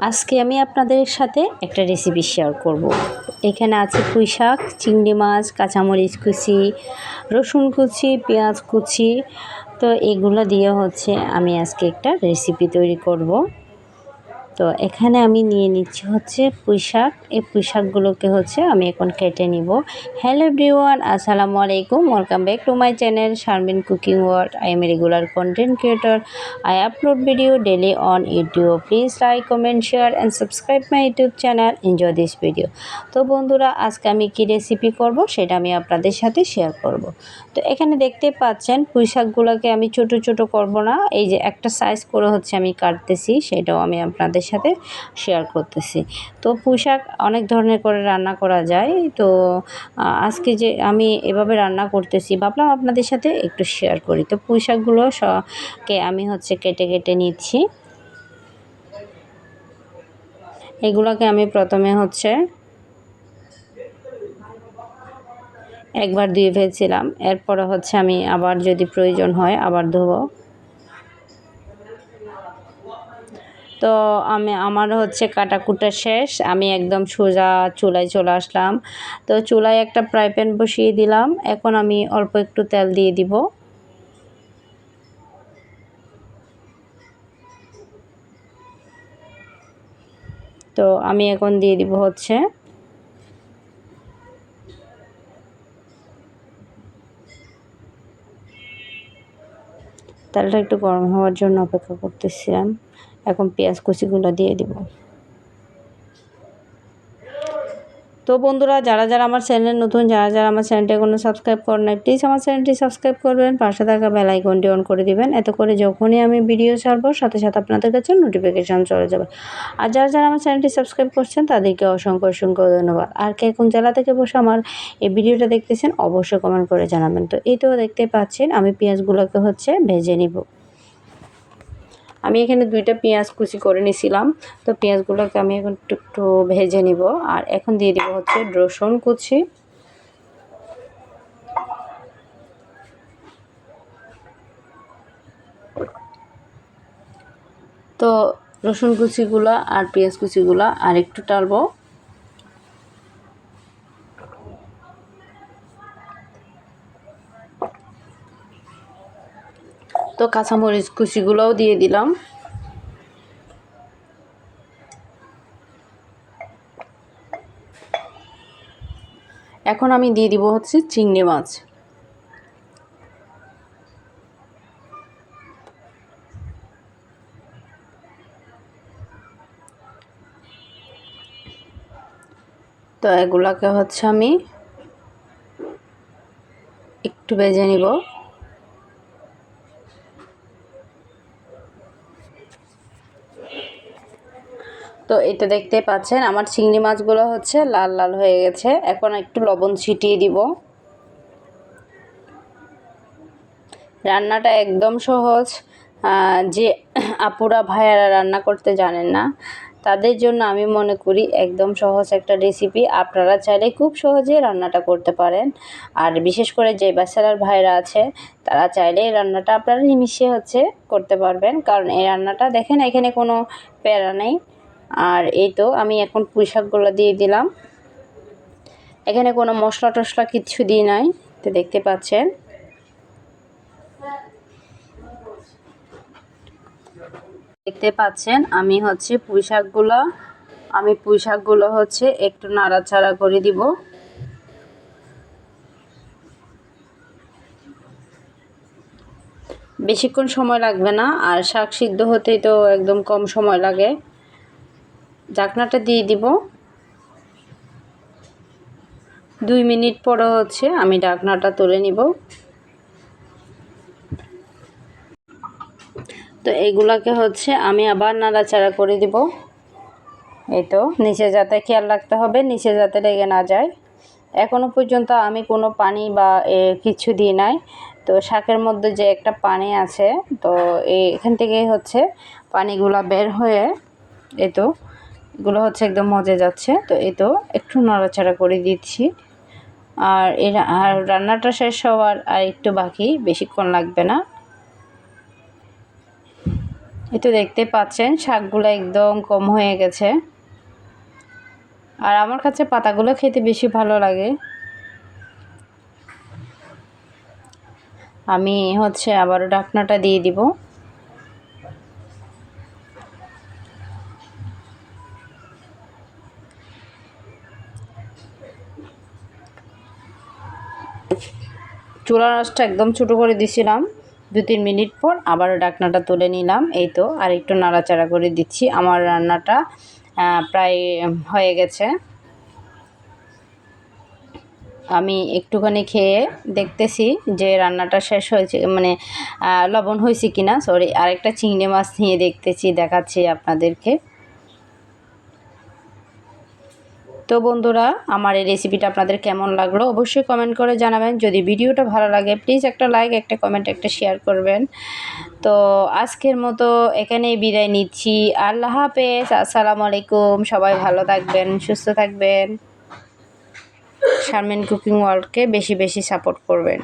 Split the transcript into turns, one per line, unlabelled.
আজকে আমি আপনাদের সাথে একটা রেসিপি শেয়ার করব। এখানে আছে পুঁই শাক, চিংড়ি মাছ, কাঁচামরিচ কুচি, রসুন কুচি, পেঁয়াজ কুচি তো এগুলো দিয়ে হচ্ছে আমি আজকে একটা রেসিপি তৈরি করব। তো এখানে আমি নিয়ে নিচ্ছি হচ্ছে পুঁই শাক এই পুঁই শাকগুলোকে হচ্ছে আমি এখন কেটে নিব। হ্যালো এভরিওয়ান, আসসালামু আলাইকুম। Welcome back to my channel Sharmin cooking world. I am regular content creator. I upload video daily on YouTube. Please like, comment, share and subscribe my YouTube channel. Enjoy this video. তো বন্ধুরা, আজকে আমি কী recipe করব সেটা আমি আপনাদের সাথে share করব। তো এখানে দেখতে পাচ্ছেন পুঁই শাকগুলোকে আমি ছোট ছোট করব না। এই যে একটা সাইজ করে হচ্ছে আমি কাটতেছি, সেটাও আমি আপনাদের সাথে শেয়ার করতেছি। তো পুঁই শাক অনেক ধরনের করে রান্না করা যায়। তো আজকে যে আমি এভাবে রান্না করতেছি, ভাবলাম আপনাদের সাথে একটু শেয়ার করি। তো পুঁই শাকগুলো কে, আমি হচ্ছে কেটে কেটে নিচ্ছি। এগুলোকে আমি প্রথমে হচ্ছে একবার ধুয়ে ফেলছিলাম। এরপরে হচ্ছে আমি আবার যদি প্রয়োজন হয় আবার ধোবো। তো আমি, আমার হচ্ছে কাটাকুটা শেষ। আমি একদম সোজা চুলায় চলে আসলাম। তো চুলায় একটা ফ্রাই প্যান বসিয়ে দিলাম। এখন আমি অল্প একটু তেল দিয়ে দিব। তো আমি এখন দিয়ে দিব হচ্ছে তেলটা একটু গরম হওয়ার জন্য অপেক্ষা করতেছিলাম। এখন পেঁয়াজ কুচিগুলো দিয়ে দিব। তো বন্ধুরা, যারা যারা আমার চ্যানেল নতুন, যারা যারা আমার চ্যানেলটি এখনও সাবস্ক্রাইব করেন নাই প্লিজ আমার চ্যানেলটি সাবস্ক্রাইব করবেন। পাশে থাকা বেল আইকনটি অন করে দিবেন। এত করে যখনই আমি ভিডিও ছাড়বো, সাথে সাথে আপনাদের কাছে নোটিফিকেশান চলে যাবে। আর যারা যারা আমার চ্যানেলটি সাবস্ক্রাইব করছেন, তাদেরকে অসংখ্য অসংখ্য ধন্যবাদ। আর কে কোন জেলা থেকে বসে আমার এই ভিডিওটা দেখতেছেন, অবশ্যই কমেন্ট করে জানাবেন। তো এই তো দেখতে পাচ্ছেন, আমি পেঁয়াজগুলোকে হচ্ছে ভেজে নিব। আমি এখানে দুইটা পেঁয়াজ কুচি করে নিয়েছিলাম তো পেঁয়াজগুলোকে আমি এখন একটু একটু ভেজে নিব। আর এখন দিয়ে দিব হচ্ছে রসুন কুচি। তো রসুন কুচিগুলো আর পেঁয়াজ কুচিগুলো আর একটু টালবো। তো কাঁচামরিচ কুচিগুলোও দিয়ে দিলাম। এখন আমি দিয়ে দিব হচ্ছে চিংড়ি মাছ। তো এগুলাকে হচ্ছে আমি একটু বেজে নিব। তো এটা দেখতে পাচ্ছেন, আমার চিংড়ি মাছগুলো হচ্ছে লাল লাল হয়ে গেছে। এখন একটু লবণ ছিটিয়ে দিব। রান্নাটা একদম সহজ। যে আপুরা, ভাইয়ারা রান্না করতে জানেন না, তাদের জন্য আমি মনে করি একদম সহজ একটা রেসিপি আপনারা চাইলে খুব সহজে রান্নাটা করতে পারেন। আর বিশেষ করে যে ব্যাচেলার ভাইরা আছে, তারা চাইলে এই রান্নাটা আপনারা নিমিশে হচ্ছে করতে পারবেন। কারণ এই রান্নাটা দেখেন, এখানে কোনো প্যারা নেই। আর এই তো আমি এখন পুঁই শাকগুলো দিয়ে দিলাম। এখানে কোনো মশলা টশলা কিচ্ছু দিই নাই, তো দেখতে পাচ্ছেন। দেখতে পাচ্ছেন, আমি হচ্ছে পুঁই শাকগুলো, আমি পুঁই শাকগুলো হচ্ছে একটু নাড়াচাড়া করে দিব। বেশিক্ষণ সময় লাগবে না, আর শাক সিদ্ধ হতেই তো একদম কম সময় লাগে। ঢাকনাটা দিয়ে দিব। দুই মিনিট পরে হচ্ছে আমি ঢাকনাটা তুলে নিব। তো এগুলাকে হচ্ছে আমি আবার নাড়াচাড়া করে দিব। এই তো, নিচে যাতে খেয়াল রাখতে হবে, নিচে যাতে লেগে না যায়। এখনও পর্যন্ত আমি কোনো পানি বা কিছু দিই নাই। তো শাকের মধ্যে যে একটা পানি আছে, তো এখান থেকেই হচ্ছে পানিগুলা বের হয়ে, এই তো এগুলো হচ্ছে একদম মজে যাচ্ছে। তো এই তো একটু নাড়াচাড়া করে দিচ্ছি। আর এর, আর রান্নাটা শেষ হওয়ার আর একটু বাকি, বেশিক্ষণ লাগবে না। এই তো দেখতে পাচ্ছেন, শাকগুলো একদম কম হয়ে গেছে। আর আমার কাছে পাতাগুলো খেতে বেশি ভালো লাগে। আমি হচ্ছে আবার ডাকনাটা দিয়ে দিব। চুলা রসটা একদম ছোটো করে দিছিলাম। দু তিন মিনিট পর আবার ডাকনাটা তুলে নিলাম। এই তো, আর একটু নাড়াচাড়া করে দিচ্ছি। আমার রান্নাটা প্রায় হয়ে গেছে। আমি একটুখানি খেয়ে দেখতেছি যে রান্নাটা শেষ হয়েছে মানে লবণ হয়েছে কিনা। সরি আরেকটা চিংড়ি মাছ নিয়ে দেখতেছি, দেখাচ্ছি আপনাদেরকে। তো বন্ধুরা, আমার এই রেসিপিটা আপনাদের কেমন লাগল অবশ্যই কমেন্ট করে জানাবেন। যদি ভিডিওটা ভালো লাগে প্লিজ একটা লাইক একটা কমেন্ট একটা শেয়ার করবেন। তো আজকের মতো এখানেই বিদায় নিচ্ছি। আল্লাহ হাফেজ, আসসালামু আলাইকুম। সবাই ভালো থাকবেন, সুস্থ থাকবেন। শারমেন কুকিং ওয়ার্ল্ডকে বেশি বেশি সাপোর্ট করবেন।